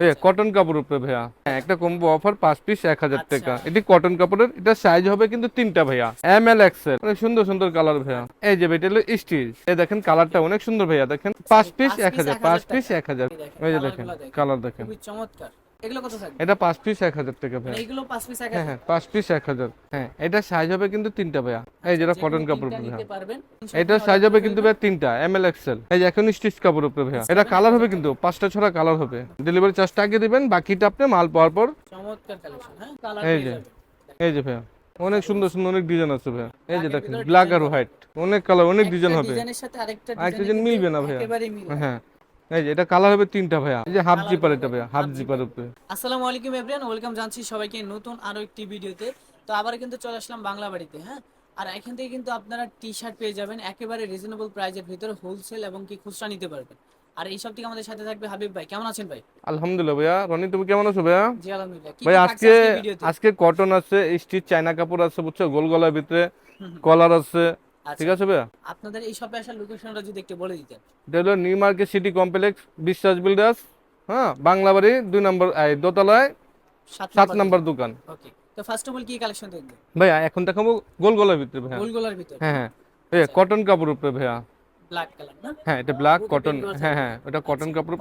ভাইয়া কটন কাপড় উপরে ভাইয়া। হ্যাঁ একটা কম্বো অফার পাঁচ পিস এক হাজার আচ্ছা। টাকা। এটি কটন কাপড়ের এটা সাইজ হবে কিন্তু তিনটা ভাইয়া। এম এল এক্সেল অনেক সুন্দর সুন্দর কালার ভাইয়া। এই যে এটা হলো স্টিচ এই দেখেন কালারটা অনেক সুন্দর ভাইয়া দেখেন। পাঁচ পিস এক হাজার পাঁচ পিস এক হাজার। এই যে দেখেন কালার দেখেন। চমৎকার। এগুলো কত থাকবে? এটা পিস টাকা মানে এগুলো পিস হ্যাঁ হ্যাঁ পিস এক হাজার। হ্যাঁ এটা সাইজ হবে কিন্তু তিনটা ভাইয়া। এই যেটা কটন কাপড় ভাইয়া নিতে পারবেন এটা সাইজ হবে কিন্তু তিনটা এম এল এক্সেল এই যে এখন স্টিচ কাপড় উপরে ভাইয়া। এটা কালার হবে কিন্তু পাঁচটা ছড়া কালার হবে। ডেলিভারি চার্জটা আগে দিবেন বাকিটা আপনি মাল পাওয়ার পর চমৎকার কালেকশন হ্যাঁ? কালার এই যে। এই যে ভাইয়া। অনেক সুন্দর সুন্দর অনেক ডিজাইন আছে ভাইয়া। এই যে দেখেন ব্ল্যাক আর হোয়াইট অনেক কালার অনেক ডিজাইন হবে। ডিজাইনের সাথে আরেকটা আরেকটা ডিজাইন ডিজাইন মিলবে না ভাইয়া। মিলবে হ্যাঁ। এই যে এটা কালার হবে তিনটা ভাইয়া। এই যে হাফ জিপার এটা ভাইয়া হাফ জিপার উপরে। আসসালামু আলাইকুম এভরিওয়ান ওয়েলকাম জানছি সবাইকে নতুন আরও একটি ভিডিওতে। তো আবার কিন্তু চলে আসলাম বাংলা বাড়িতে হ্যাঁ? আর এখান থেকে কিন্তু আপনারা টি শার্ট পেয়ে যাবেন একেবারে রিজনেবল প্রাইজের ভিতরে হোলসেল এবং কি খুচরা নিতে পারবেন। আর এই আমাদের সাথে থাকবে হাবিব ভাই কেমন আছেন ভাই? আলহামদুলিল্লাহ ভাইয়া। রনি তুমি কেমন আছো ভাইয়া? জি আলহামদুলিল্লাহ। ভাই আজকে কটন আছে স্টিচ চায়না কাপড় আছে বুঝছ? গোল গলার ভিতরে কলার আছে ঠিক আছে ভাইয়া? আপনাদের এই শপে আসার লোকেশনটা যদি একটু বলে দিতেন। এটা হলো New Market City Complex Biswas builders হ্যাঁ বাংলা বাড়ি দুই নম্বর দোতলায় সাত নম্বর দোকান। ওকে তো ফার্স্ট অফ অল কি কালেকশন দেখব ভাইয়া এখন দেখাবো গোল গলার ভিতরে ভাইয়া। গোল গোলগোলার ভিতরে। হ্যাঁ হ্যাঁ। কটন কাপড় উপরে ভাইয়া। ব্ল্যাক কালার না? হ্যাঁ এটা ব্ল্যাক কটন হ্যাঁ হ্যাঁ ওটা কটন কাপড়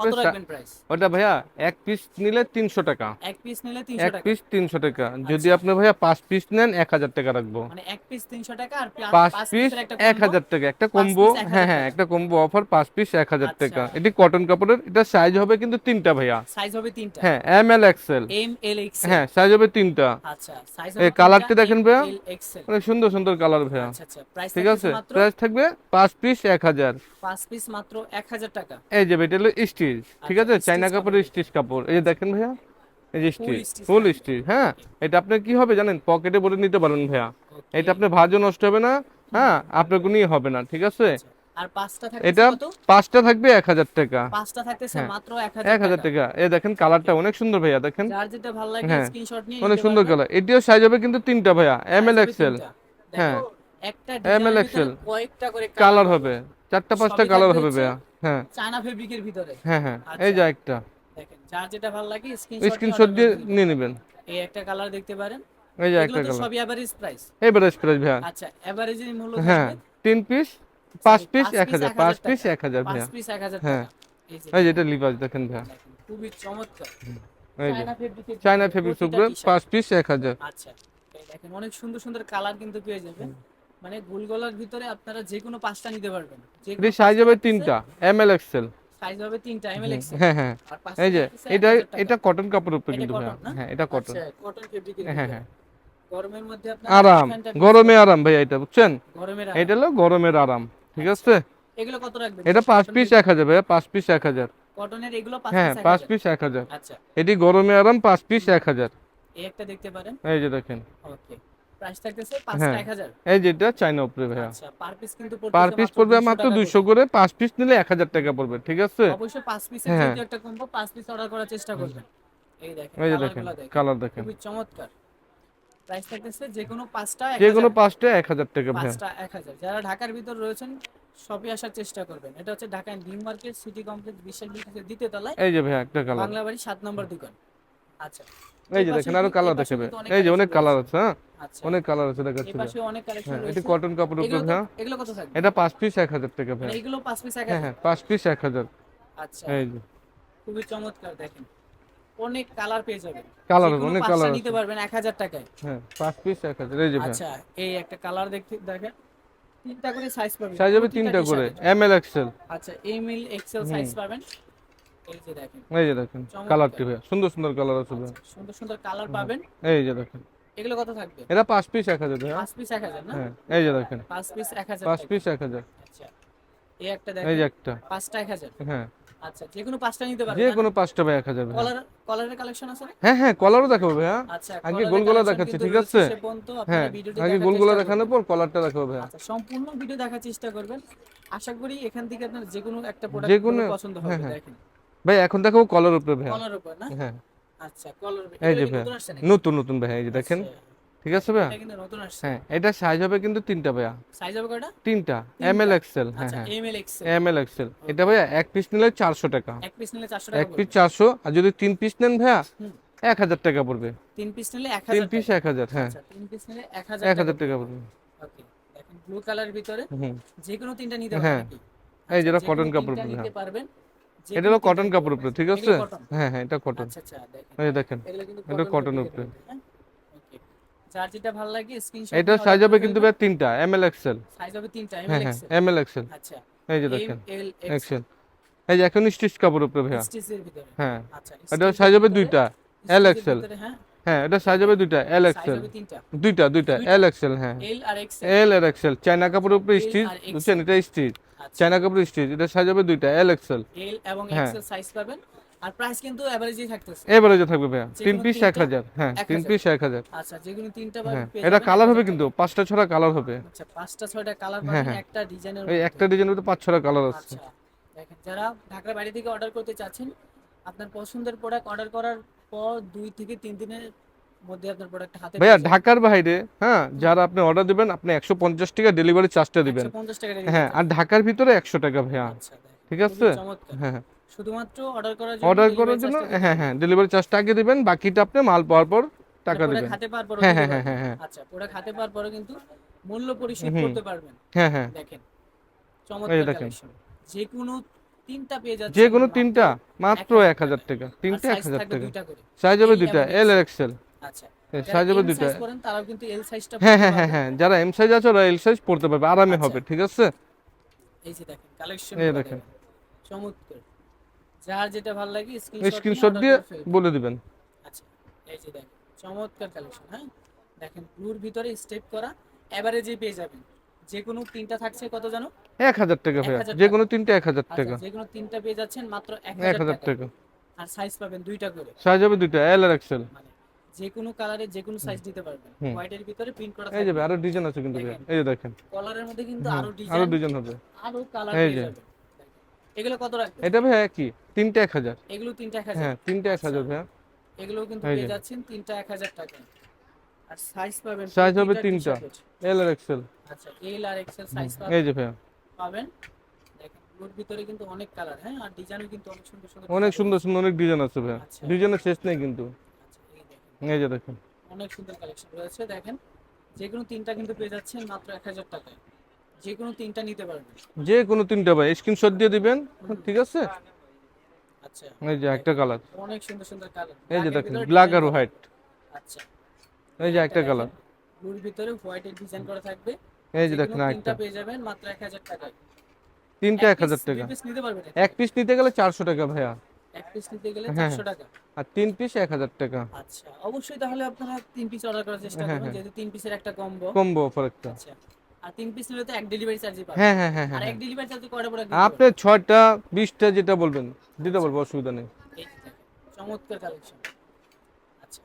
প্রাইস ওটা ভাইয়া এক পিস নিলে তিনশো টাকা। এক পিস নিলে 300 টাকা? পিস তিনশো টাকা। যদি আপনি ভাইয়া পাঁচ পিস নেন এক হাজার টাকা রাখব। মানে এক পিস 300 টাকা আর পাঁচ পিস পিসের একটা এক combo। হাজার টাকা। একটা কম্বো হ্যাঁ হ্যাঁ একটা কম্বো অফার পাঁচ পিস এক হাজার টাকা। এটি কটন কাপড়ের এটা সাইজ হবে কিন্তু তিনটা ভাইয়া। সাইজ হবে তিনটা? হ্যাঁ M L XL M L X হ্যাঁ সাইজ হবে তিনটা। আচ্ছা সাইজ এই কালারটি দেখেন ভাইয়া? এক্সেল অনেক সুন্দর সুন্দর কালার ভাইয়া। আচ্ছা আচ্ছা প্রাইস ঠিক আছে? প্রাইস থাকবে পাঁচ পিস এক হাজার। হাজার। পাঁচ পিস মাত্র 1000 টাকা। এই যে এটা হলো স্টিচ ঠিক আছে? আচ্ছা, চাইনা কাপড়ের স্টিচ কাপড়। এই যে দেখেন ভাইয়া এই যে স্টিচ ফুল স্টিচ হ্যাঁ? এটা আপনার কি হবে জানেন? পকেটে ভরে নিতে পারবেন ভাইয়া। এটা আপনি ভাজও নষ্ট হবে না হ্যাঁ? আপনার হবে না ঠিক আছে? আর পাঁচটা থাকছে এটা পাঁচটা থাকবে এক হাজার টাকা। পাঁচটা থাকতেছে মাত্র 1000 এক হাজার টাকা। এই দেখেন কালারটা অনেক সুন্দর ভাইয়া দেখেন। যার যেটা ভালো লাগে হ্যাঁ, স্ক্রিনশট নিয়ে অনেক সুন্দর কালার এটিও সাইজ হবে কিন্তু তিনটা ভাইয়া এম এল এক্সেল হ্যাঁ। একটা ডিজাইনের XL ভিতরে কয়েকটা করে কালার হবে। চারটা পাঁচটা কালার হবে ভাইয়া। হ্যাঁ। চায়না ফেব্রিকের ভিতরে। হ্যাঁ হ্যাঁ। আচ্ছা। এই যে একটা দেখেন যার যেটা ভালো লাগে স্ক্রিনশট স্ক্রিনশট দিয়ে নিয়ে নেবেন। এই একটা কালার দেখতে পারেন। এই যে একটা কালার সবই এভারেজ প্রাইস এভারেজ প্রাইস ভাইয়া। আচ্ছা এভারেজের মূল্য হ্যাঁ তিন পিস পাঁচ পিস এক হাজার। 1000 পাঁচ পিস টাকা। এক হাজার পাঁচ পিস এক হাজার হ্যাঁ। টাকা। এই যে এটা লিভাস দেখেন ভাইয়া। খুবই চমৎকার। এই যে। চায়না ফেব্রিক উপরে। পাঁচ পিস এক হাজার। আচ্ছা। দেখেন অনেক সুন্দর সুন্দর কালার কিন্তু পেয়ে যাবেন। মানে গোলগলার ভিতরে আপনারা যে কোনো পাঁচটা নিতে পারবেন। যে সাইজ হবে তিনটা এম এল এক্সেল সাইজ হবে তিনটা এমএল এক্স হ্যাঁ হ্যাঁ এই যে এটা এটা কটন কাপড়ের উপরে কিন্তু হ্যাঁ এটা কটন আচ্ছা কটন ফেব্রিকের হ্যাঁ হ্যাঁ। গরমের মধ্যে আপনার আরাম গরমে আরাম ভাইয়া এটা বুঝছেন? গরমের আরাম। এটা হলো গরমের আরাম ঠিক আছে? এগুলো কত রাখবেন? এটা পাঁচ পিস এক হাজার ভাইয়া পাঁচ পিস এক হাজার। কটনের এগুলো পাঁচ হ্যাঁ পিস পাঁচ পিস এক হাজার। আচ্ছা। এটি গরমে আরাম পাঁচ পিস এক হাজার। এই একটা দেখতে পারেন। এই যে দেখেন। ওকে। প্রাইস থাকতেছে হ্যাঁ। এক হাজার। এই যেটা চাইনা উপরে ভাইয়া। আচ্ছা পার পিস কিন্তু পার পিস পড়বে মাত্র 200 করে। পাঁচ পিস নিলে টাকা পড়বে ঠিক আছে? অবশ্যই পাঁচ পিসের হ্যাঁ। যদি একটা কম্বো পাঁচ পিস অর্ডার করার চেষ্টা করবেন এই দেখেন এই দেখেন দেখেন। কালার দেখেন। খুবই চমৎকার। প্রাইস থাকতেছে যে কোনো যে কোনো টাকা ভাইয়া। যারা ঢাকার ভিতর রয়েছেন সবই আসার চেষ্টা করবেন। এটা হচ্ছে Dhaka New Market City Complex বিশাল দ্বিতীয় তলায়। এই যে ভাইয়া একটা কালার বাংলা বাড়ি সাত নম্বর দোকান। আচ্ছা। এই যে দেখেন আরও কালার দেখাবে। এই যে অনেক কালার আছে হ্যাঁ? আচ্ছা। অনেক কালার আছে দেখাচ্ছি। হ্যাঁ কটন কাপড়ের উপরে হ্যাঁ? এগুলো কত থাকবে? এটা পাঁচ পিস এক হাজার টাকা মানে ভাইয়া এগুলো পাঁচ পিস এক হ্যাঁ হাজার? হ্যাঁ পাঁচ পিস এক হাজার। আচ্ছা। এই যে। খুবই চমৎকার দেখেন। অনেক কালার পেয়ে যাবেন। কালার অনেক কালার নিতে পারবেন এক হাজার টাকায়। হ্যাঁ পাঁচ পিস এক হাজার। এই যে আচ্ছা এই একটা কালার দেখতে দেখেন। তিনটা করে সাইজ পাবেন। সাইজ হবে তিনটা করে। এম এল এক্সেল আচ্ছা এম এল এক্সেল সাইজ পাবেন। এই যে দেখেন। এই যে দেখেন কালারটি ভাইয়া সুন্দর সুন্দর কালার আছে সুন্দর সুন্দর কালার পাবেন। এই যে দেখেন। এগুলো কত থাকবে? এটা পাঁচ পিস এক হাজার ভাইয়া। পাঁচ পিস এক হাজার না? হ্যাঁ এই যে দেখেন। পাঁচ পিস এক হাজার পাঁচ টাকা। পিস এক হাজার। আচ্ছা এই একটা এই যে একটা। পাঁচটা এক হাজার। হ্যাঁ। আচ্ছা যে কোনো পাঁচটা নিতে যে কোনো পাঁচটা ভাই এক হাজার ভাইয়া। কলার কলারের কালেকশন আছে? হ্যাঁ হ্যাঁ কলারও দেখাবো ভাইয়া। আচ্ছা আগে গোলগোলা দেখাচ্ছি, ঠিক আছে? হ্যাঁ আগে গোলগুলো দেখানোর পর কলারটা দেখাবো ভাইয়া। আচ্ছা সম্পূর্ণ ভিডিও দেখার চেষ্টা করবেন। আশা করি এখান থেকে আপনার যে কোনো একটা প্রোডাক্ট পছন্দ হবে হ্যাঁ, হ্যাঁ। দেখেন। ভাই এখন দেখাবো কলার উপরে ভাইয়া। কলার উপর না? হ্যাঁ। আচ্ছা কলার এই যে ভাইয়া নতুন নতুন ভাইয়া এই যে দেখেন। ঠিক আছে ভাইয়া? এটা কিন্তু নতুন আসছে। হ্যাঁ এটা সাইজ হবে কিন্তু তিনটা ভাইয়া। সাইজ হবে কয়টা? তিনটা। এম এল এক্সেল হ্যাঁ আচ্ছা হ্যাঁ। M L XL M L XL এটা ভাইয়া এক পিস নিলে চারশো টাকা। এক পিস নিলে 400 এক পিস চারশো আর যদি তিন পিস নেন ভাইয়া এক হাজার টাকা পড়বে। তিন পিস নিলে এক তিন পিস এক হাজার হ্যাঁ। আচ্ছা তিন পিস নিলে 1000 এক হাজার টাকা পড়বে। ওকে ব্লু কালারের ভিতরে যে কোনো তিনটা নিতে হ্যাঁ। পারবেন নাকি? এই যেটা কটন কাপড় নিতে হ্যাঁ। পারবেন। এটা হলো কটন কাপড় উপরে ঠিক আছে? হ্যাঁ হ্যাঁ এটা কটন আচ্ছা আচ্ছা দেখেন। এই দেখেন এটা cotton উপরে। হ্যাঁ? যার যেটা ভালো লাগে স্ক্রিনশট এটা সাইজ হবে কিন্তু ভাইয়া তিনটা এম এল এক্সেল সাইজ হবে তিনটা এম হ্যাঁ এল হ্যাঁ এক্সেল এম এল এক্সেল আচ্ছা। এই যে দেখেন এক্সেল এই যে এখন স্টিচ কাপড় উপরে ভাইয়া। স্টিচের ভিতরে। হ্যাঁ। আচ্ছা এটা সাইজ হবে দুইটা এল ভিতরে, হ্যাঁ? হ্যাঁ এটা সাইজ হবে দুইটা এল সাইজ এক্সেল হবে তিনটা। দুইটা দুইটা। এল এক্সেল হ্যাঁ। এল আর এক্সেল এল আর এক্সেল চায়না কাপড়ের উপরে স্টিচ বুঝছেন? এটা স্টিচ চায়না কাপড়ের স্টিচ এটা সাইজ হবে দুইটা এল এক্সেল এল এবং হ্যাঁ। এক্সেল সাইজ পাবেন। আর প্রাইস কিন্তু এভারেজই থাকতেছে। এভারেজে থাকবে ভাইয়া। তিন পিস এক হাজার। হ্যাঁ তিন। পিস এক হাজার। আচ্ছা যেগুলো তিনটা হ্যাঁ এটা কালার হবে কিন্তু পাঁচটা ছড়া কালার হবে। আচ্ছা পাঁচটা ছয়টা কালার হ্যাঁ, পাবেন হ্যাঁ। একটা ডিজাইনের এই একটা ডিজাইনের তো পাঁচ ছড়া কালার আছে। আচ্ছা দেখেন যারা ঢাকার বাইরে থেকে অর্ডার করতে চাচ্ছেন আপনার পছন্দের প্রোডাক্ট অর্ডার করার পর দুই থেকে তিন দিনের মধ্যে আপনার প্রোডাক্ট হাতে ভাইয়া ঢাকার বাইরে হ্যাঁ যারা আপনি অর্ডার দিবেন আপনি একশো পঞ্চাশ টাকা ডেলিভারি চার্জটা দিবেন। 150 টাকা হ্যাঁ আর ঢাকার ভিতরে একশো টাকা ভাইয়া। আচ্ছা ঠিক আছে? হ্যাঁ হ্যাঁ। শুধুমাত্র অর্ডার করার জন্য অর্ডার করার জন্য হ্যাঁ হ্যাঁ ডেলিভারি চার্জটা আগে দিবেন বাকিটা আপনি মাল পাওয়ার পর টাকা প্রোডাক্ট দিবেন। হাতে পাওয়ার পর হ্যাঁ হ্যাঁ হ্যাঁ হ্যাঁ হ্যাঁ। আচ্ছা প্রোডাক্ট হাতে পাওয়ার পরে কিন্তু মূল্য পরিশোধ করতে পারবেন। হ্যাঁ হ্যাঁ। দেখেন চমৎকার কালেকশন যে কোনো তিনটা পেয়ে যাচ্ছে যে কোনো তিনটা মাত্র এক হাজার টাকা। তিনটা এক হাজার টাকা। দুইটা সাইজ হবে দুইটা এল আর এক্সেল আচ্ছা। সাইজ হবে দুইটা। তারাও কিন্তু এল সাইজটা হ্যাঁ হ্যাঁ হ্যাঁ হ্যাঁ যারা এম সাইজ আছে ওরা এল সাইজ পড়তে পারবে। আরামে আচ্ছা। হবে ঠিক আছে? এই যে দেখেন কালেকশন এই দেখেন। চমৎকার। যার যেটা ভালো লাগে স্ক্রিনশট দিয়ে বলে দিবেন। আচ্ছা এই যে দেখেন চমৎকার কালেকশন হ্যাঁ? দেখেন ব্লুর ভিতরে স্টেপ করা এভারেজে পেয়ে যাবেন। যে কোনো তিনটা থাকছে কত জানো? এক হাজার টাকা ভাইয়া। 1000 যে কোনো তিনটা এক হাজার আচ্ছা টাকা। যে কোনো তিনটা পেয়ে যাচ্ছেন মাত্র এক এক হাজার টাকা টাকা। আর সাইজ পাবেন দুইটা করে। সাইজ হবে দুইটা এল আর এক্সেল মানে যে কোনো কালারে যে কোনো সাইজ নিতে পারবেন। হোয়াইটের ভিতরে প্রিন্ট করা এই যাবে আরও ডিজাইন আছে কিন্তু এই যে দেখেন। কলারের মধ্যে কিন্তু আরও আরও ডিজাইন ডিজাইন হবে। আরও কালার এই যে। এগুলো কত রাখবেন? এটা ভাইয়া একই তিনটা এক হাজার। এগুলো তিনটা এক হাজার। হ্যাঁ তিনটা এক হাজার ভাইয়া। এগুলো কিন্তু পেয়ে যাচ্ছেন তিনটা এক হাজার টাকা। আর সাইজ পাবেন সাইজ হবে তিনটা। এল আর এক্সেল আচ্ছা এল আর এক্সেল সাইজ পাবেন এই যে ভাইয়া। পাবেন। ব্লুর ভিতরে কিন্তু অনেক কালার হ্যাঁ? আর ডিজাইনও কিন্তু অনেক সুন্দর সুন্দর অনেক সুন্দর সুন্দর অনেক ডিজাইন আছে আচ্ছা। ডিজাইনের শেষ নেই কিন্তু। আচ্ছা, এই যে দেখেন। অনেক সুন্দর কালেকশন রয়েছে দেখেন। যে কোনো তিনটা কিন্তু পেয়ে যাচ্ছেন মাত্র এক হাজার টাকায়। যে কোনো তিনটা নিতে পারবেন। যে কোনো তিনটা ভাই স্ক্রিনশট দিয়ে দিবেন ঠিক আছে? আচ্ছা। এই যে একটা কালার অনেক সুন্দর সুন্দর কালার এই যে দেখেন ব্ল্যাক আর হোয়াইট আচ্ছা। এই যে একটা কালার ব্লুর ভিতরে হোয়াইটের ডিজাইন করা থাকবে। এই যে দেখেন একটা পেয়ে যাবেন মাত্র এক হাজার টাকায়। তিনটা এক হাজার piece- টাকা। এক পিস নিতে গেলে চারশো টাকা ভাইয়া। এক পিস নিতে গেলে হ্যাঁ। চারশো টাকা। আর তিন পিস এক হাজার টাকা। আচ্ছা অবশ্যই তাহলে আপনারা তিন পিস অর্ডার করার চেষ্টা হ্যাঁ, করবেন হ্যাঁ। যেহেতু তিন পিসের একটা কম্বো কম্বো অফার একটা। আচ্ছা আর তিন পিস নিলে তো এক ডেলিভারি চার্জই পাবেন। হ্যাঁ হ্যাঁ হ্যাঁ আর হ্যাঁ। এক ডেলিভারি চার্জ কয়টা আপনি ছয়টা বিশটা যেটা বলবেন দিতে পারব অসুবিধা নেই। যে চমৎকার কালেকশন আচ্ছা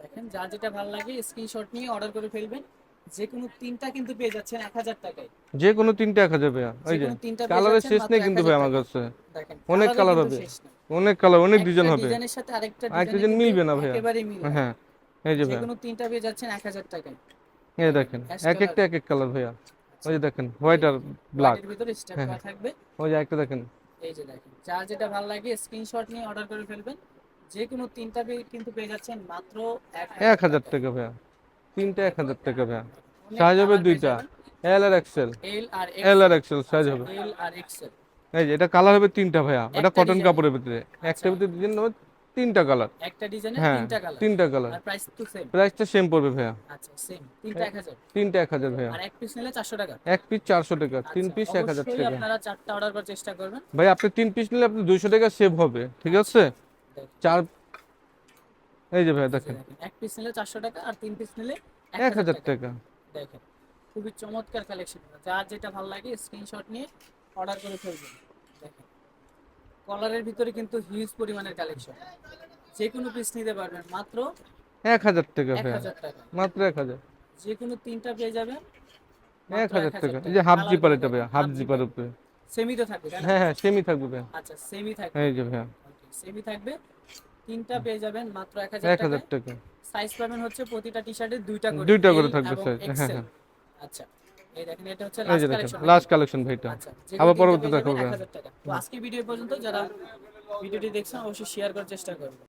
দেখেন যার যেটা ভালো লাগে স্ক্রিনশট নিয়ে অর্ডার করে ফেলবেন। যে কোনো তিনটা কিন্তু পেয়ে যাচ্ছেন এক হাজার টাকায়। যে কোনো তিনটা এক হাজার ভাইয়া ওই যে যে কালারের শেষ নেই কিন্তু ভাই আমার কাছে। দেখেন অনেক কালার হবে। শেষ নেই। অনেক কালার অনেক ডিজাইন হবে। ডিজাইনের সাথে আরেকটা ডিজাইন মিলবে না ভাইয়া। একেবারেই মিলবে হ্যাঁ এই যে যে কোনো তিনটা পেয়ে যাচ্ছেন এক হাজার টাকায়। এই দেখেন এক একটা এক এক কালার ভাইয়া। ওই যে দেখেন হোয়াইট আর ব্ল্যাক ব্ল্যাকের ভিতরে স্টেপ হ্যাঁ, করা থাকবে। ওই যে একটা দেখেন। এই যে দেখেন যার যেটা ভালো লাগে স্ক্রিনশট নিয়ে অর্ডার করে ফেলবেন। যে কোনো তিনটা পেয়ে কিন্তু পেয়ে যাচ্ছেন মাত্র এক হাজার টাকা ভাইয়া। তিনটা এক হাজার টাকা ভাইয়া। সাইজ হবে দুইটা। এল আর এক্সেল এল আর এল আর এক্সেল সাইজ হবে। এল আর এক্সেল এই যে এটা কালার হবে তিনটা ভাইয়া। এটা কটন কাপড়ের ভিতরে। একটা ভিতরে ডিজাইন হবে তিনটা কালার একটা ডিজাইনে হ্যাঁ তিনটা কালার তিনটা কালার আর প্রাইস তো সেম প্রাইসটা সেম পড়বে ভাইয়া। আচ্ছা সেম তিনটা এক হাজার। তিনটা এক হাজার ভাইয়া। আর এক পিস নিলে চারশো টাকা। এক পিস চারশো টাকা। তিন আচ্ছা, পিস এক হাজার অবশ্যই টাকা। আপনারা চারটা অর্ডার করার চেষ্টা করবেন। ভাই আপনি তিন পিস নিলে আপনি দুইশো টাকা সেভ হবে। ঠিক আছে? চার এই যে ভাইয়া দেখেন। এক পিস নিলে চারশো টাকা আর তিন পিস নিলে এক হাজার টাকা। দেখেন খুবই চমৎকার কালেকশন যার যেটা ভালো লাগে স্ক্রিনশট নিয়ে অর্ডার করে ফেলবেন দেখেন। কলারের ভিতরে কিন্তু হিউজ পরিমাণের কালেকশন যে কোনো পিস নিতে পারবেন। মাত্র এক হাজার টাকা এক হাজার টাকা। মাত্র এক হাজার। যে কোনো তিনটা পেয়ে যাবেন। এক হাজার টাকা। এই যে হাফ জিপার এটা ভাইয়া হাফ জিপার উপরে। সেমি তো থাকবে হ্যাঁ হ্যাঁ সেমি থাকবে ভাইয়া। আচ্ছা সেমি থাকবে। এই যে ভাইয়া। সেমি থাকবে। তিনটা পেয়ে যাবেন মাত্র এক এক হাজার টাকা। সাইজ পাবেন হচ্ছে প্রতিটা টি শার্টে দুইটা করে দুইটা করে থাকবে size, হ্যাঁ, হ্যাঁ। আচ্ছা। এই দেখেন এটা হচ্ছে লাস্ট কালেকশন ভাই এটা আচ্ছা আবার পরবর্তী দেখাবো। টাকা। আজকে ভিডিও পর্যন্ত যারা ভিডিওটি দেখছেন অবশ্যই শেয়ার করার চেষ্টা করবেন।